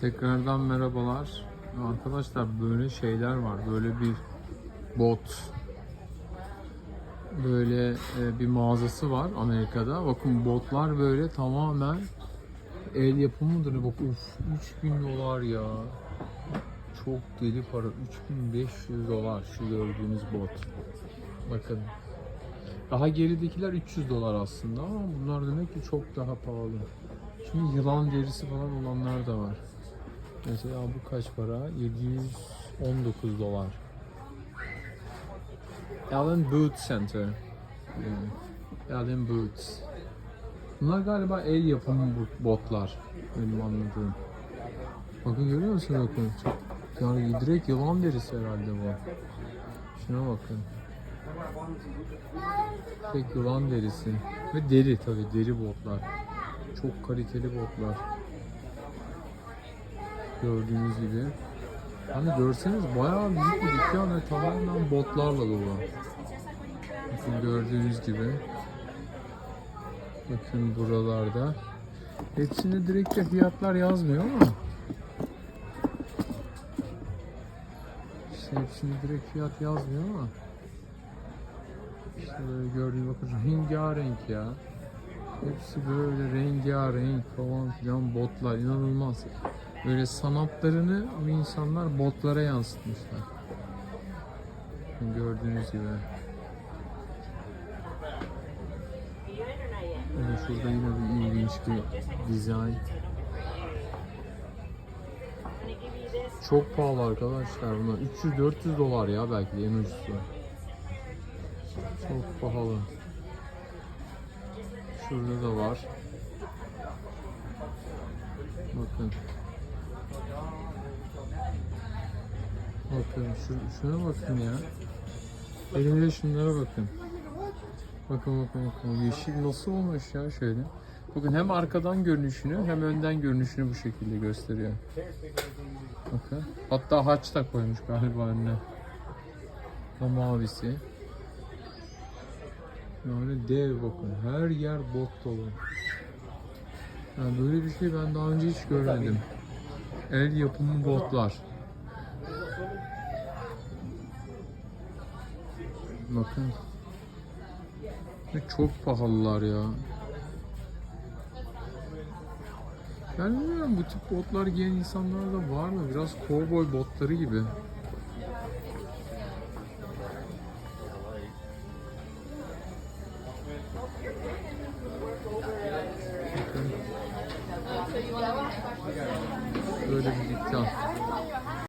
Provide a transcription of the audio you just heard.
Tekrardan merhabalar. Arkadaşlar böyle şeyler var. Böyle bir bot. Böyle e, bir mağazası var Amerika'da. Bakın botlar böyle tamamen el yapımıdır. Bak uf 3000 dolar ya. Çok deli para. 3500 dolar şu gördüğünüz bot. Bakın. Daha geridekiler 300 dolar aslında ama bunlar demek ki çok daha pahalı. Şimdi yılan derisi falan olanlar da var. Mesela bu kaç para? 719 dolar. Allen Boot Center. Yani Allen Boots. Bunlar galiba el yapımı botlar. Benim anladığım. Bakın görüyor musun bakın? Yani direkt yılan derisi herhalde bu. Şuna bakın. Direkt yılan derisi. Ve deri tabi deri botlar. Çok kaliteli botlar. Gördüğünüz gibi. Hani görseniz bayağı büyük bir dükkan ve tamamen botlarla dolu. Bakın gördüğünüz gibi. Bakın buralarda. Hepsinde direkt de fiyatlar yazmıyor ama. İşte hepsinde direkt fiyat yazmıyor ama. İşte böyle gördüğünüz bakın rengarenk ya. Hepsi böyle rengarenk falan filan botlar inanılmaz. Böyle sanatlarını bu insanlar botlara yansıtmışlar. Gördüğünüz gibi. Böyle şurada yine bir ilginç bir dizayn. Çok pahalı arkadaşlar bunlar. 300-400 dolar ya belki de en ucuzu. Çok pahalı. Şurada da var. Bakın. Bakın şu, şuna bakın ya. Elimde şunlara bakın. Bakın bakın bakın. Yeşil nasıl olmuş ya şöyle. Bakın hem arkadan görünüşünü hem önden görünüşünü bu şekilde gösteriyor. Bakın. Hatta haç da koymuş galiba önüne. O mavisi. Yani dev bakın. Her yer bot dolu. Yani böyle bir şey ben daha önce hiç görmedim. El yapımı botlar. Bakın. Ve çok pahalılar ya. Ben bilmiyorum bu tip botlar giyen insanlar da var mı? Biraz kovboy botları gibi. Böyle bir dükkan.